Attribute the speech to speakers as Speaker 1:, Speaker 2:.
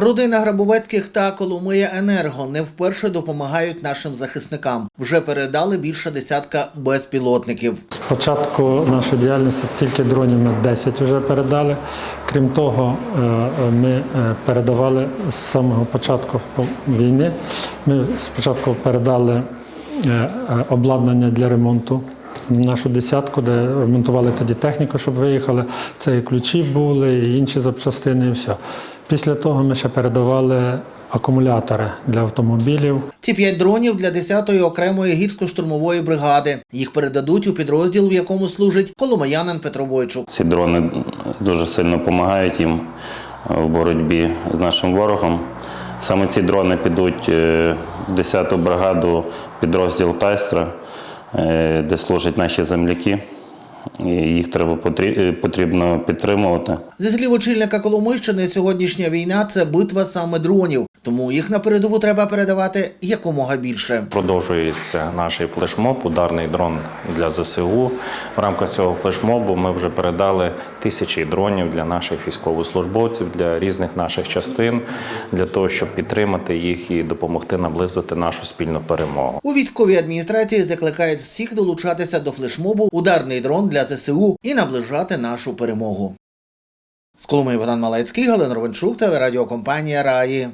Speaker 1: Родина Грабовецьких та Коломия Енерго не вперше допомагають нашим захисникам. Вже передали більше десятка безпілотників.
Speaker 2: З початку нашої діяльності тільки дронів ми 10 вже передали. Крім того, е, ми е, передавали з самого початку війни. Ми спочатку передали е, обладнання для ремонту. Нашу десятку, де ремонтували тоді техніку, щоб виїхали. Це і ключі були, і інші запчастини, і все. Після того ми ще передавали акумулятори для автомобілів.
Speaker 1: Ці п'ять дронів для 10-ї окремої гірсько-штурмової бригади. Їх передадуть у підрозділ, в якому служить коломиянин Петро Бойчук.
Speaker 3: Ці дрони дуже сильно допомагають їм в боротьбі з нашим ворогом. Саме ці дрони підуть е, в 10-ту бригаду підрозділ Тайстра, де служать наші земляки. І їх треба е, потрібно підтримувати.
Speaker 1: Зі слів очільника Коломийщини, сьогоднішня війна це битва саме дронів. Тому їх на передову треба передавати якомога більше.
Speaker 4: Продовжується наш флешмоб, ударний дрон для ЗСУ. В рамках цього флешмобу ми вже передали тисячі дронів для наших військовослужбовців, для різних наших частин, для того, щоб підтримати їх і допомогти наблизити нашу спільну перемогу.
Speaker 1: У військовій адміністрації закликають всіх долучатися до флешмобу Ударний дрон для ЗСУ і наближати нашу перемогу. З Коломиї Богдан Малецький, Галина Ровенчук, телерадіокомпанія Раї.